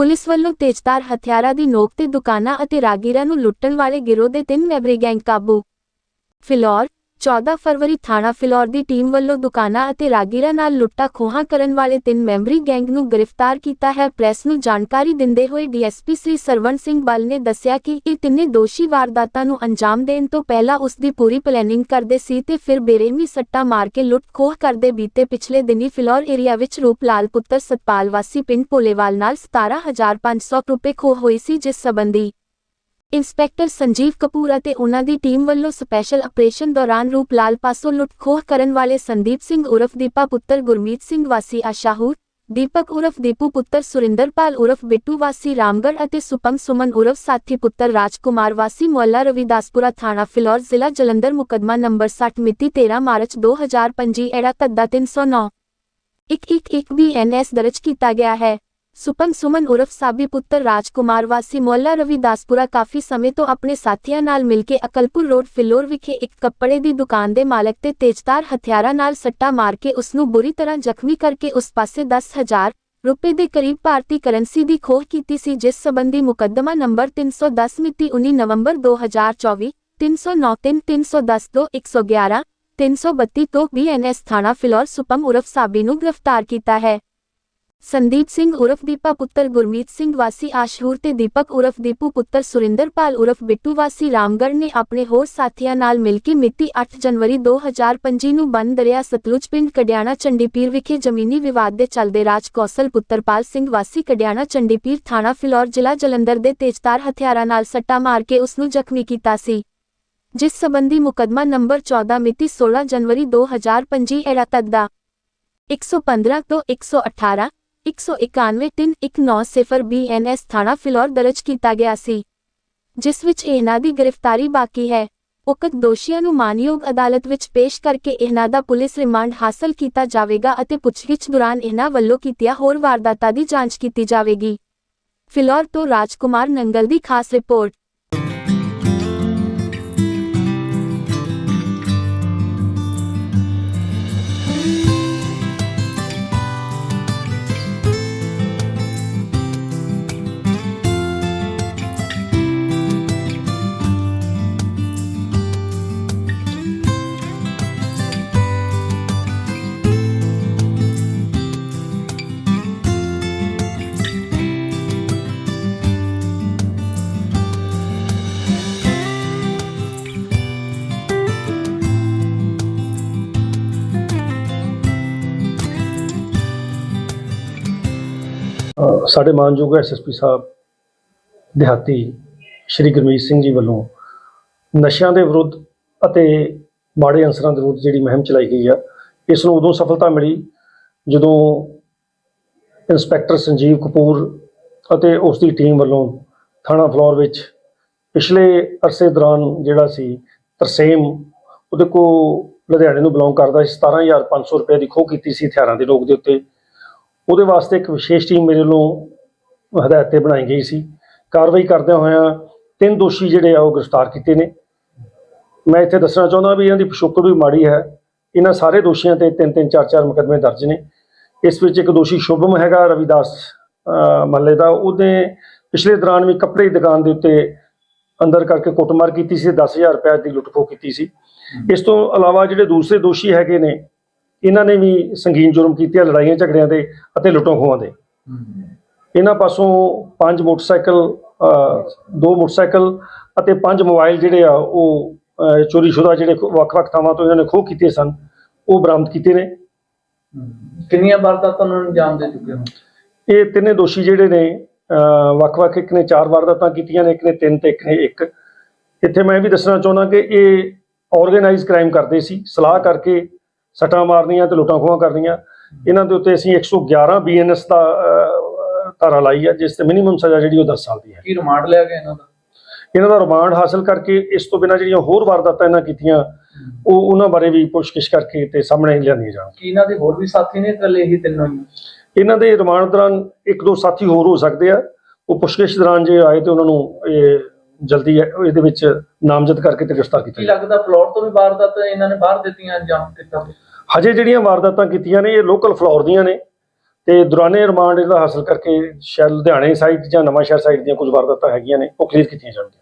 Police ਵੱਲੋਂ ਤੇਜ਼ਧਾਰ ਹਥਿਆਰਾਂ ਦੀ ਨੋਕ ਤੇ ਦੁਕਾਨਾਂ ਅਤੇ ਰਾਗੀਰਾਂ ਨੂੰ ਲੁੱਟਣ ਵਾਲੇ ਗਿਰੋਹ ਦੇ ਤਿੰਨ ਮੈਬਰੀ ਗੈਂਗ ਕਾਬੂ। ਫਿਲੌਰ 14 ਫਰਵਰੀ ਥਾਣਾ ਫਿਲੌਰ ਦੀ ਟੀਮ ਵੱਲੋਂ ਦੁਕਾਨਾਂ ਅਤੇ ਰਾਗੀਰਾਂ ਨਾਲ ਲੁੱਟਾ ਖੋਹਾਂ ਕਰਨ ਵਾਲੇ ਤਿੰਨ ਮੈਂਬਰੀ ਗੈਂਗ ਨੂੰ ਗ੍ਰਿਫਤਾਰ ਕੀਤਾ ਹੈ। ਪ੍ਰੈਸ ਨੂੰ ਜਾਣਕਾਰੀ ਦਿੰਦੇ ਹੋਏ ਡੀਐਸਪੀ ਸ੍ਰੀ ਸਰਵਣ ਸਿੰਘ ਬਲ ਨੇ ਦੱਸਿਆ ਕਿ ਇਹ ਤਿੰਨੇ ਦੋਸ਼ੀ ਵਾਰਦਾਤਾਂ ਨੂੰ ਅੰਜਾਮ ਦੇਣ ਤੋਂ ਪਹਿਲਾਂ ਉਸ ਦੀ ਪੂਰੀ ਪਲੈਨਿੰਗ ਕਰਦੇ ਸੀ ਤੇ ਫਿਰ ਬੇਰਹਿਮੀ ਸੱਟਾ ਮਾਰ ਕੇ ਲੁੱਟ ਖੋਹ ਕਰਦੇ ਬੀਤੇ ਪਿਛਲੇ ਦਿਨੀ ਫਿਲੌਰ ਏਰੀਆ ਵਿੱਚ ਰੂਪਲਾਲ ਪੁੱਤਰ ਸਤਪਾਲ ਵਾਸੀ ਪਿੰਡ ਭੋਲੇਵਾਲ ਨਾਲ 17500 ਰੁਪਏ ਖੋਹ ਹੋਈ ਸੀ, ਜਿਸ ਸਬੰਧੀ ਇੰਸਪੈਕਟਰ ਸੰਜੀਵ ਕਪੂਰ ਅਤੇ ਉਹਨਾਂ ਦੀ ਟੀਮ ਵੱਲੋਂ ਸਪੈਸ਼ਲ ਆਪਰੇਸ਼ਨ ਦੌਰਾਨ ਰੂਪਲਾਲ ਪਾਸੋਂ ਲੁੱਟ ਖੋਹ ਕਰਨ ਵਾਲੇ ਸੰਦੀਪ ਸਿੰਘ ਉਰਫ ਦੀਪਾ ਪੁੱਤਰ ਗੁਰਮੀਤ ਸਿੰਘ ਵਾਸੀ ਆਸ਼ਾਹੂਰ ਦੀਪਕ ਉਰਫ ਦੀਪੂ ਪੁੱਤਰ ਸੁਰਿੰਦਰਪਾਲ ਉਰਫ ਬਿੱਟੂ ਵਾਸੀ ਰਾਮਗੜ੍ਹ ਅਤੇ ਸੁਪਮ ਸੁਮਨ ਉਰਫ ਸਾਥੀ ਪੁੱਤਰ ਰਾਜਕੁਮਾਰ ਵਾਸੀ ਮੁਹੱਲਾ ਰਵਿਦਾਸਪੁਰਾ ਥਾਣਾ ਫਿਲੌਰ ਜ਼ਿਲ੍ਹਾ ਜਲੰਧਰ ਮੁਕੱਦਮਾ ਨੰਬਰ 60 ਮਿਤੀ 13 ਮਾਰਚ 2025 ਐੜਾ ਕੱਦਾ 309 ਇੱਕ ਇੱਕ ਇੱਕ ਬੀਐਨਐਸ ਦਰਜ ਕੀਤਾ ਗਿਆ ਹੈ। ਸੁਪਮ ਸੁਮਨ ਉਰਫ ਸਾਬੀ ਪੁੱਤਰ ਰਾਜਕੁਮਾਰ ਵਾਸੀ ਮੁਹੱਲਾ ਰਵਿਦਾਸਪੁਰਾ ਕਾਫੀ ਸਮੇਂ ਤੋਂ ਆਪਣੇ ਸਾਥੀਆਂ ਨਾਲ ਮਿਲ ਕੇ ਅਕਲਪੁਰ ਰੋਡ ਫਿਲੌਰ ਵਿਖੇ ਇੱਕ ਕੱਪੜੇ ਦੀ ਦੁਕਾਨ ਦੇ ਮਾਲਕ ਤੇ ਤੇਜ਼ਧਾਰ ਹਥਿਆਰਾਂ ਨਾਲ ਸੱਟਾ ਮਾਰ ਕੇ ਉਸ ਨੂੰ ਬੁਰੀ ਤਰ੍ਹਾਂ ਜ਼ਖਮੀ ਕਰਕੇ ਉਸ ਪਾਸੇ 10000 ਰੁਪਏ ਦੇ ਕਰੀਬ ਭਾਰਤੀ ਕਰੰਸੀ ਦੀ ਖੋਹ ਕੀਤੀ ਸੀ ਜਿਸ ਸੰਬੰਧੀ ਮੁਕੱਦਮਾ ਨੰਬਰ 310 ਮਿਤੀ 19 ਨਵੰਬਰ 2024 309 3 310 ਤੋਂ 111 332 ਤੋਂ ਬੀਐਨਐਸ ਥਾਣਾ ਫਿਲੌਰ ਸੁਪਮ ਉਰਫ ਸਾਬੀ ਨੂੰ ਗ੍ਰਿਫਤਾਰ ਕੀਤਾ ਹੈ ਸੰਦੀਪ ਸਿੰਘ ਉਰਫ ਦੀਪਾ ਪੁੱਤਰ ਗੁਰਮੀਤ ਸਿੰਘ ਵਾਸੀ ਆਸ਼ਹੂਰ ਤੇ ਦੀਪਕ ਉਰਫ ਦੀਪੂ ਪੁੱਤਰ ਸੁਰਿੰਦਰਪਾਲ ਉਰਫ ਬਿੱਟੂ ਵਾਸੀ ਰਾਮਗੜ੍ਹ ਨੇ ਆਪਣੇ ਹੋਰ ਸਾਥੀਆਂ ਨਾਲ ਮਿਲ ਕੇ ਮਿਤੀ 8 ਜਨਵਰੀ 2025 ਨੂੰ ਬੰਦ ਦਰਿਆ ਸਤਲੁਜ ਪਿੰਡ ਕਡਿਆਣਾ ਚੰਡੀਪੀਰ ਵਿਖੇ ਜ਼ਮੀਨੀ ਵਿਵਾਦ ਦੇ ਚੱਲਦੇ ਰਾਜ ਕੌਸਲ ਪੁੱਤਰਪਾਲ ਸਿੰਘ ਵਾਸੀ ਕਡਿਆਣਾ ਚੰਡੀਪੀਰ ਥਾਣਾ ਫਿਲੌਰ ਜ਼ਿਲ੍ਹਾ ਜਲੰਧਰ ਦੇ ਤੇਜ਼ਧਾਰ ਹਥਿਆਰਾਂ ਨਾਲ ਸੱਟਾ ਮਾਰ ਕੇ ਉਸ ਨੂੰ ਜ਼ਖਮੀ ਕੀਤਾ ਸੀ। ਜਿਸ ਸੰਬੰਧੀ ਮੁਕੱਦਮਾ ਨੰਬਰ 14 ਮਿਤੀ 16 ਜਨਵਰੀ 2025 ਐੜਾ ਤੱਕ ਦਾ। 115 ਤੋਂ 118 191 319 ਬੀਐਨਐਸ ਥਾਣਾ ਫਿਲੌਰ ਦਰਜ ਕੀਤਾ ਗਿਆ ਸੀ, ਜਿਸ ਵਿੱਚ ਇਹਨਾਂ ਦੀ ਗ੍ਰਿਫਤਾਰੀ ਬਾਕੀ ਹੈ। ਉਕਤ ਦੋਸ਼ੀਆਂ ਨੂੰ ਮਾਨਯੋਗ ਅਦਾਲਤ ਵਿੱਚ ਪੇਸ਼ ਕਰਕੇ ਇਹਨਾਂ ਦਾ ਪੁਲਿਸ ਰਿਮਾਂਡ ਹਾਸਲ ਕੀਤਾ ਜਾਵੇਗਾ ਅਤੇ ਪੁੱਛਗਿੱਛ ਦੌਰਾਨ ਇਹਨਾਂ ਵੱਲੋਂ ਕੀਤੀਆਂ ਹੋਰ ਵਾਰਦਾਤਾਂ ਦੀ ਜਾਂਚ ਕੀਤੀ ਜਾਵੇਗੀ। ਫਿਲੌਰ ਤੋਂ ਰਾਜਕੁਮਾਰ ਨੰਗਲ ਦੀ ਖਾਸ ਰਿਪੋਰਟ। ਸਾਡੇ ਮਾਨਯੋਗ ਐਸਐਸਪੀ ਸਾਹਿਬ, ਦਿਹਾਤੀ ਸ਼੍ਰੀ ਗੁਰਮੀਤ ਸਿੰਘ ਜੀ ਵੱਲੋਂ ਨਸ਼ਿਆਂ ਦੇ ਵਿਰੁੱਧ ਅਤੇ ਮਾੜੇ ਅਨਸਰਾਂ ਦੇ ਵਿਰੁੱਧ ਜਿਹੜੀ ਮੁਹਿੰਮ ਚਲਾਈ ਗਈ ਆ, ਇਸ ਨੂੰ ਉਦੋਂ ਸਫਲਤਾ ਮਿਲੀ ਜਦੋਂ ਇੰਸਪੈਕਟਰ ਸੰਜੀਵ ਕਪੂਰ ਅਤੇ ਉਸ ਦੀ ਟੀਮ ਵੱਲੋਂ ਥਾਣਾ ਫਲੋਰ ਵਿੱਚ ਪਿਛਲੇ ਅਰਸੇ ਦੌਰਾਨ ਜਿਹੜਾ ਸੀ ਤਰਸੇਮ, ਉਹਦੇ ਕੋ ਲੁਧਿਆਣੇ ਨੂੰ ਬਿਲੋਂਗ ਕਰਦਾ ਸੀ 17500 ਰੁਪਏ ਦੀ ਖੋਹ ਕੀਤੀ ਸੀ ਹਥਿਆਰਾਂ ਦੇ ਨੋਕ ਦੇ ਉੱਤੇ। ਉਹਦੇ ਵਾਸਤੇ ਇੱਕ ਵਿਸ਼ੇਸ਼ ਟੀਮ ਮੇਰੇ ਵੱਲੋਂ ਹਦਾਇਤ ਤੇ ਬਣਾਈ ਗਈ ਸੀ। ਕਾਰਵਾਈ ਕਰਦਿਆਂ ਹੋਇਆਂ ਤਿੰਨ ਦੋਸ਼ੀ ਜਿਹੜੇ ਆ ਉਹ ਗ੍ਰਿਫਤਾਰ ਕੀਤੇ ਨੇ। ਮੈਂ ਇੱਥੇ ਦੱਸਣਾ ਚਾਹੁੰਦਾ ਵੀ ਇਹਨਾਂ ਦੀ ਪਿਛੋਕੜ ਵੀ ਮਾੜੀ ਹੈ। ਇਹਨਾਂ ਸਾਰੇ ਦੋਸ਼ੀਆਂ ਤੇ ਤਿੰਨ ਤਿੰਨ ਚਾਰ ਚਾਰ ਮੁਕੱਦਮੇ ਦਰਜ ਨੇ। ਇਸ ਵਿੱਚ ਇੱਕ ਦੋਸ਼ੀ ਸ਼ੁਭਮ ਹੈਗਾ, ਰਵਿਦਾਸ ਮਹੱਲੇ ਦਾ। ਉਹਨੇ ਪਿਛਲੇ ਦੌਰਾਨ ਵੀ ਕੱਪੜੇ ਦੀ ਦੁਕਾਨ ਦੇ ਉੱਤੇ ਅੰਦਰ ਕਰਕੇ ਕੁੱਟਮਾਰ ਕੀਤੀ ਸੀ 10000 ਰੁਪਏ ਦੀ ਲੁੱਟ ਖੋਹ ਕੀਤੀ ਸੀ। ਇਸ ਤੋਂ ਇਲਾਵਾ ਜਿਹੜੇ ਦੂਸਰੇ ਦੋਸ਼ੀ ਹੈਗੇ ਨੇ ਇਹਨਾਂ ਨੇ ਵੀ ਸੰਗੀਨ ਜੁਰਮ ਕੀਤੇ ਆ ਲੜਾਈਆਂ ਝਗੜਿਆਂ ਦੇ ਅਤੇ ਲੁੱਟਾਂ ਖੋਹਾਂ ਦੇ। ਇਹਨਾਂ ਪਾਸੋਂ ਪੰਜ ਮੋਟਰਸਾਈਕਲ ਦੋ ਮੋਟਰਸਾਈਕਲ ਅਤੇ ਪੰਜ ਮੋਬਾਈਲ ਜਿਹੜੇ ਆ ਉਹ ਅ, ਚੋਰੀਸ਼ੁਦਾ ਜਿਹੜੇ ਵੱਖ-ਵੱਖ ਥਾਵਾਂ ਤੋਂ ਇਹਨਾਂ ਨੇ ਖੋਹ ਕੀਤੇ ਸਨ ਉਹ ਬਰਾਮਦ ਕੀਤੇ ਨੇ। ਕਿੰਨੀਆਂ ਵਾਰਦਾਤਾਂ ਨੂੰ ਅੰਜਾਮ ਦੇ ਚੁੱਕੇ ਹੋ? ਇਹ ਤਿੰਨੇ ਦੋਸ਼ੀ ਜਿਹੜੇ ਨੇ ਵੱਖ-ਵੱਖ ਇੱਕ ਨੇ ਚਾਰ ਵਾਰਦਾਤਾਂ ਕੀਤੀਆਂ ਨੇ ਇੱਕ ਨੇ ਤਿੰਨ ਤੇ ਇੱਕ ਨੇ ਇੱਕ। ਇੱਥੇ ਮੈਂ ਵੀ ਦੱਸਣਾ ਚਾਹੁੰਦਾ ਕਿ ਇਹ ਆਰਗੇਨਾਈਜ਼ ਕ੍ਰਾਈਮ ਕਰਦੇ ਸੀ ਸਲਾਹ ਕਰਕੇ ਸੱਟਾਂ ਮਾਰਨੀਆਂ ਤੇ ਲੁੱਟਾਂ ਖੋਹਾਂ ਕਰਨੀਆਂ। ਇਹਨਾਂ ਦੇ ਉੱਤੇ ਅਸੀਂ 111 ਬੀਐਨਐਸ ਦਾ ਧਾਰਾ ਲਾਈ ਹੈ ਜਿਸ ਤੇ ਮਿਨੀਮਮ ਸਜ਼ਾ ਜਿਹੜੀ ਉਹ 10 ਸਾਲ ਦੀ ਹੈ। ਕੀ ਰਿਮਾਂਡ ਲਿਆ ਗਿਆ ਇਹਨਾਂ ਦਾ? ਇਹਨਾਂ ਦਾ ਰਿਮਾਂਡ ਹਾਸਲ ਕਰਕੇ ਇਸ ਤੋਂ ਬਿਨਾਂ ਜਿਹੜੀਆਂ ਹੋਰ ਵਾਰਦਾਤਾਂ ਇਹਨਾਂ ਕੀਤੀਆਂ ਉਹ ਉਹਨਾਂ ਬਾਰੇ ਵੀ ਪੁੱਛਗਿੱਛ ਕਰਕੇ ਤੇ ਸਾਹਮਣੇ ਲਿਆਂਦੀਆਂ ਜਾਣ। ਕੀ ਇਹਨਾਂ ਦੇ ਹੋਰ ਵੀ ਸਾਥੀ ਨੇ ਇਕੱਲੇ ਹੀ ਤਿੰਨੋਂ ਹੀ? ਇਹਨਾਂ ਦੇ ਰਿਮਾਂਡ ਦੌਰਾਨ ਇੱਕ ਦੋ ਸਾਥੀ ਹੋਰ ਹੋ ਸਕਦੇ ਆ। ਉਹ ਪੁੱਛਗਿੱਛ ਦੌਰਾਨ ਜੇ ਆਏ ਤੇ ਉਹਨਾਂ ਨੂੰ ਇਹ ਜਲਦੀ ਇਹਦੇ ਵਿੱਚ ਨਾਮਜ਼ਦ ਕਰਕੇ ਤੇ ਗ੍ਰਿਫਤਾਰ ਕੀਤਾ ਕੀ ਜਾਵੇ ਲੱਗਦਾ ਫਲੋਰ ਤੋਂ ਵੀ ਵਾਰਦਾਤਾਂ ਇਹਨਾਂ ਨੇ ਬਾਹਰ ਦਿੱਤੀਆਂ ਅੰਜਾਮ ਦਿੱਤਾ ਹਜੇ ਜਿਹੜੀਆਂ ਵਾਰਦਾਤਾਂ ਕੀਤੀਆਂ ਨੇ ਇਹ ਲੋਕਲ ਫਲੋਰ ਦੀਆਂ ਨੇ ਤੇ ਦੌਰਾਨੇ ਰਿਮਾਂਡ ਇਹਦਾ ਹਾਸਲ ਕਰਕੇ ਸ਼ਾਇਦ ਲੁਧਿਆਣੇ ਸਾਈਡ ਜਾਂ ਨਵਾਂ ਸ਼ਹਿਰ ਸਾਈਡ ਦੀਆਂ ਕੁਝ ਵਾਰਦਾਤਾਂ ਹੈਗੀਆਂ ਨੇ ਉਹ ਕਲੀਅਰ ਕੀਤੀਆਂ ਜਾਣਗੀਆਂ।